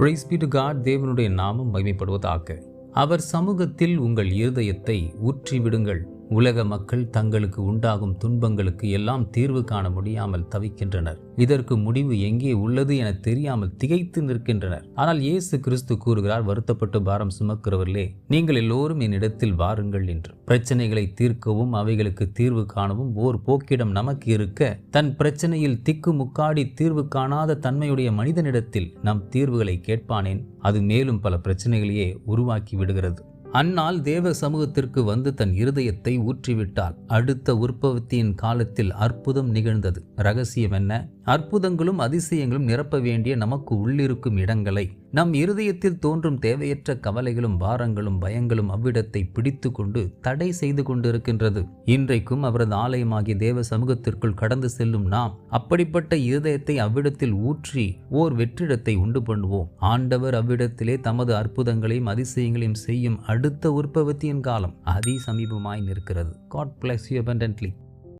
Price B to God தேவனுடைய நாமம் மகிமைப்படுவதாக. அவர் சமூகத்தில் உங்கள் இருதயத்தை ஊற்றிவிடுங்கள். உலக மக்கள் தங்களுக்கு உண்டாகும் துன்பங்களுக்கு எல்லாம் தீர்வு காண முடியாமல் தவிக்கின்றனர். இதற்கு முடிவு எங்கே உள்ளது என தெரியாமல் திகைத்து நிற்கின்றனர். ஆனால் இயேசு கிறிஸ்து கூறுகிறார் வருத்தப்பட்டு பாரம் சுமக்கிறவர்களே நீங்கள் எல்லோரும் என்னிடத்தில் வாருங்கள் என்று. பிரச்சனைகளை தீர்க்கவும் அவைகளுக்கு தீர்வு காணவும் ஓர் போக்கிடம் நமக்கு இருக்க தன் பிரச்சனையில் திக்கு முக்காடி தீர்வு காணாத தன்மையுடைய மனிதனிடத்தில் நம் தீர்வுகளை கேட்பானேன்? அது மேலும் பல பிரச்சனைகளையே உருவாக்கி விடுகிறது. அந்நாள் தேவ சமூகத்திற்கு வந்து தன் இருதயத்தை ஊற்றிவிட்டால் அடுத்த உற்பத்தியின் காலத்தில் அற்புதம் நிகழ்ந்தது. ரகசியம் என்ன? அற்புதங்களும் அதிசயங்களும் நிரப்ப வேண்டிய நமக்கு உள்ளிருக்கும் இடங்களை நம் இருதயத்தில் தோன்றும் தேவையற்ற கவலைகளும் பாரங்களும் பயங்களும் அவ்விடத்தை பிடித்து கொண்டு தடை செய்து கொண்டிருக்கின்றது. இன்றைக்கும் அவரது ஆலயமாகிய தேவ சமூகத்திற்குள் கடந்து செல்லும் நாம் அப்படிப்பட்ட இருதயத்தை அவ்விடத்தில் ஊற்றி ஓர் வெற்றிடத்தை உண்டு பண்ணுவோம். ஆண்டவர் அவ்விடத்திலே தமது அற்புதங்களையும் அதிசயங்களையும் செய்யும் அடுத்த உற்பத்தியின் காலம் அதி சமீபமாய் நிற்கிறது. God bless you abundantly